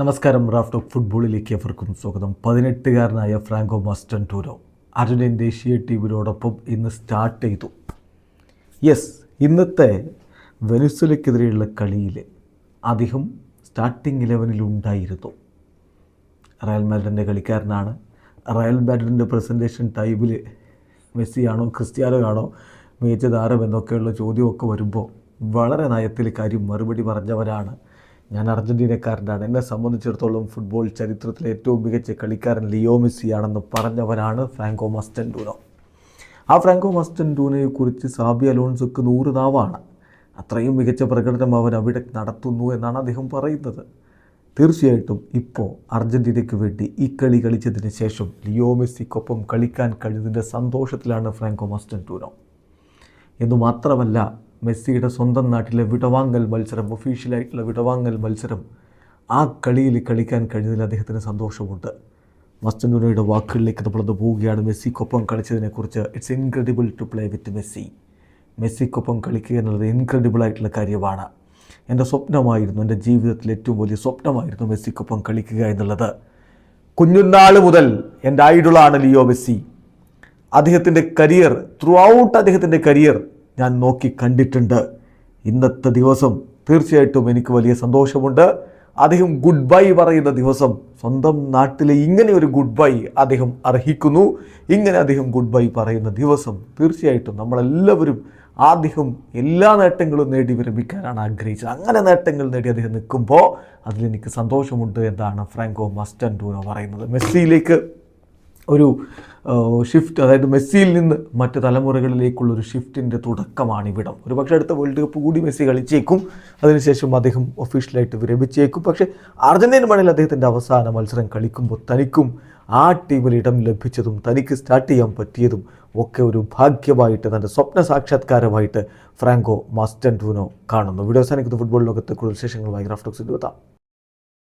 നമസ്കാരം Raf talk ഫുട്ബോളിലേക്ക് എവർക്കും സ്വാഗതം. പതിനെട്ടുകാരനായ ഫ്രാങ്കോ മസ്റ്റൺ ടൂരോ അർജന്റീൻ ദേശീയ ടീമിനോടൊപ്പം ഇന്ന് സ്റ്റാർട്ട് ചെയ്തു. യെസ് ഇന്നത്തെ വെനുസുലയ്ക്കെതിരെയുള്ള കളിയിൽ അദ്ദേഹം സ്റ്റാർട്ടിംഗ് ഇലവനിൽ ഉണ്ടായിരുന്നു. റയൽ മാഡ്രിഡിന്റെ കളിക്കാരനാണ്. റയൽ മാഡ്രിഡിന്റെ പ്രസന്റേഷൻ ടൈമിൽ മെസ്സിയാണോ ക്രിസ്ത്യാനോ ആണോ മികച്ച താരം എന്നൊക്കെയുള്ള ചോദ്യമൊക്കെ വരുമ്പോൾ വളരെ നയത്തിൽ കാര്യം മറുപടി പറഞ്ഞവരാണ്. ഞാൻ അർജന്റീനക്കാരനാണ് എന്നെ സംബന്ധിച്ചിടത്തോളം ഫുട്ബോൾ ചരിത്രത്തിലെ ഏറ്റവും മികച്ച കളിക്കാരൻ ലിയോ മെസ്സിയാണെന്ന് പറഞ്ഞവനാണ് ഫ്രാങ്കോ മസ്റ്റൻഡൂനോ ആ ഫ്രാങ്കോ മസ്റ്റൻഡൂനയെ കുറിച്ച് സാബി അലോൺസൊക്കെ നൂറ് നാവാണ്. അത്രയും മികച്ച പ്രകടനം അവൻ അവിടെ നടത്തുന്നു എന്നാണ് അദ്ദേഹം പറയുന്നത്. തീർച്ചയായിട്ടും ഇപ്പോൾ അർജന്റീനയ്ക്ക് വേണ്ടി ഈ കളി കളിച്ചതിന് ശേഷം ലിയോ മെസ്സിക്കൊപ്പം കളിക്കാൻ കഴിഞ്ഞതിന്റെ സന്തോഷത്തിലാണ് ഫ്രാങ്കോ മസ്റ്റൻഡൂനോ എന്നു മാത്രമല്ല മെസ്സിയുടെ സ്വന്തം നാട്ടിലെ വിടവാങ്ങൽ മത്സരം ഒഫീഷ്യലായിട്ടുള്ള വിടവാങ്ങൽ മത്സരം ആ കളിയിൽ കളിക്കാൻ കഴിഞ്ഞതിൽ അദ്ദേഹത്തിന് സന്തോഷമുണ്ട്. മസ്റ്റൻഡൂനോയുടെ വാക്കുകളിലേക്ക് നമ്മളത് പോവുകയാണ്. മെസ്സിക്കൊപ്പം കളിച്ചതിനെക്കുറിച്ച് it's incredible to play with Messi. മെസ്സിക്കൊപ്പം കളിക്കുക എന്നുള്ളത് ഇൻക്രെഡിബിൾ ആയിട്ടുള്ള കാര്യമാണ്. എന്റെ സ്വപ്നമായിരുന്നു എന്റെ ജീവിതത്തിലെ ഏറ്റവും വലിയ സ്വപ്നമായിരുന്നു മെസ്സിക്കൊപ്പം കളിക്കുക എന്നുള്ളത്. കുഞ്ഞുനാൾ മുതൽ എന്റെ ഐഡളാണ് ലിയോ മെസ്സി. അദ്ദേഹത്തിന്റെ കരിയർ ത്രൂ ഔട്ട് അദ്ദേഹത്തിന്റെ കരിയർ ഞാൻ നോക്കി കണ്ടിട്ടുണ്ട്. ഇന്നത്തെ ദിവസം തീർച്ചയായിട്ടും എനിക്ക് വലിയ സന്തോഷമുണ്ട്. അദ്ദേഹം ഗുഡ് ബൈ പറയുന്ന ദിവസം സ്വന്തം നാട്ടിലെ ഇങ്ങനെ ഒരു ഗുഡ് ബൈ അദ്ദേഹം അർഹിക്കുന്നു. ഇങ്ങനെ അദ്ദേഹം ഗുഡ് ബൈ പറയുന്ന ദിവസം തീർച്ചയായിട്ടും നമ്മളെല്ലാവരും ആദ്യം എല്ലാ നേട്ടങ്ങളും നേടി വിരമിക്കാനാണ് ആഗ്രഹിച്ചത്. അങ്ങനെ നേട്ടങ്ങൾ നേടി അദ്ദേഹം നിൽക്കുമ്പോൾ അതിലെനിക്ക് സന്തോഷമുണ്ട് എന്നാണ് ഫ്രാങ്കോ മസ്റ്റൻ ടൂനോ പറയുന്നത്. മെസ്സിയിലേക്ക് ഒരു ഷിഫ്റ്റ് അതായത് മെസ്സിയിൽ നിന്ന് മറ്റ് തലമുറകളിലേക്കുള്ള ഒരു ഷിഫ്റ്റിന്റെ തുടക്കമാണ് ഇവിടം ഒരു പക്ഷേ അടുത്ത വേൾഡ് കപ്പ് കൂടി മെസ്സി കളിച്ചേക്കും. അതിനുശേഷം അദ്ദേഹം ഒഫീഷ്യലായിട്ട് വിരമിച്ചേക്കും. പക്ഷേ അർജന്റീന മണ്ണിൽ അദ്ദേഹത്തിന്റെ അവസാന മത്സരം കളിക്കുമ്പോൾ തനിക്കും ആ ടീമിൽ ഇടം ലഭിച്ചതും തനിക്ക് സ്റ്റാർട്ട് ചെയ്യാൻ പറ്റിയതും ഒക്കെ ഒരു ഭാഗ്യമായിട്ട് തന്റെ സ്വപ്ന സാക്ഷാത്കാരമായിട്ട് ഫ്രാങ്കോ മാസ്റ്റൻഡൂനോ കാണുന്നു. വീഡിയോ അവസാനിക്കുന്ന. ഫുട്ബോൾ ലോകത്തെ കൂടുതൽ വിശേഷങ്ങളുമായി ഗ്രാഫ്റ്റോക്സ് എത്താം